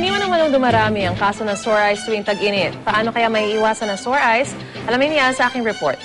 Karaniwan naman ang dumarami ang kaso ng sore eyes tuwing tag-init. Paano kaya may iwasan ng sore eyes? Alamin niya sa aking report.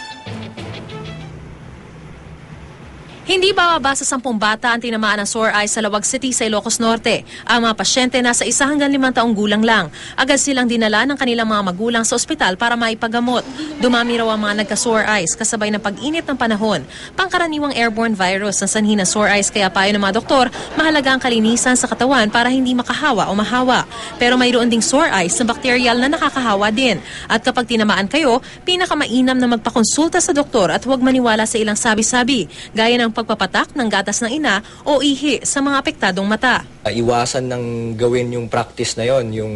Hindi bababa sa sampung bata ang tinamaan ng sore eyes sa Lawag City sa Ilocos Norte. Ang mga pasyente nasa isa hanggang limang taong gulang lang. Agad silang dinala ng kanilang mga magulang sa ospital para maipagamot. Dumami raw ang mga nagka-sore eyes kasabay ng pag-init ng panahon. Pangkaraniwang airborne virus ang sanhi ng sore eyes kaya payo ng mga doktor, mahalaga ang kalinisan sa katawan para hindi makahawa o mahawa. Pero mayroon ding sore eyes na bakteryal na nakakahawa din. At kapag tinamaan kayo, pinakamainam na magpakonsulta sa doktor at huwag maniwala sa ilang sabi-sabi, gaya ng pagpapatak ng gatas ng ina o ihi sa mga apektadong mata. Uh, iwasan ng gawin yung practice na yon, yung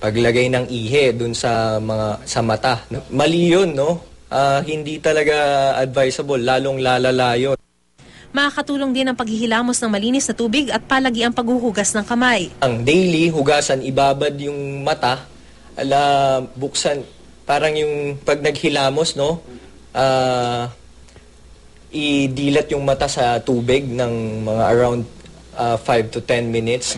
paglagay ng ihe dun sa mga sa mata. Mali yun, no? Ah, hindi talaga advisable, lalong lalala yun. Makakatulong din ang paghihilamos ng malinis na tubig at palagi ang paghuhugas ng kamay. Ang daily, hugasan, ibabad yung mata, ala, buksan, parang yung pag naghilamos, no? Ah, idilat yung mata sa tubig ng mga around 5 to 10 minutes.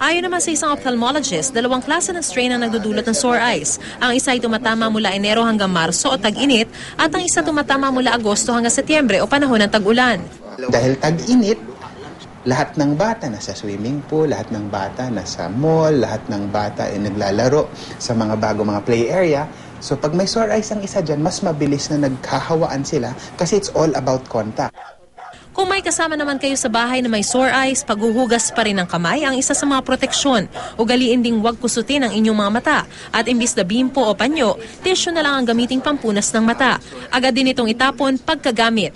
Ayon naman sa isang ophthalmologist, dalawang klase ng strain ang nagdudulot ng sore eyes. Ang isa ay tumatama mula Enero hanggang Marso o tag-init at ang isa tumatama mula Agosto hanggang Setyembre o panahon ng tag-ulan. Dahil tag-init, lahat ng bata nasa swimming pool, lahat ng bata nasa mall, lahat ng bata ay naglalaro sa mga bago mga play area. So pag may sore eyes ang isa dyan, mas mabilis na nagkahawaan sila kasi it's all about contact. Kung may kasama naman kayo sa bahay na may sore eyes, paghuhugas pa rin ng kamay ang isa sa mga proteksyon. Ugaliin ding huwag kusutin ang inyong mga mata. At imbis na bimpo o panyo, tissue na lang ang gamiting pampunas ng mata. Agad din itong itapon pagkagamit.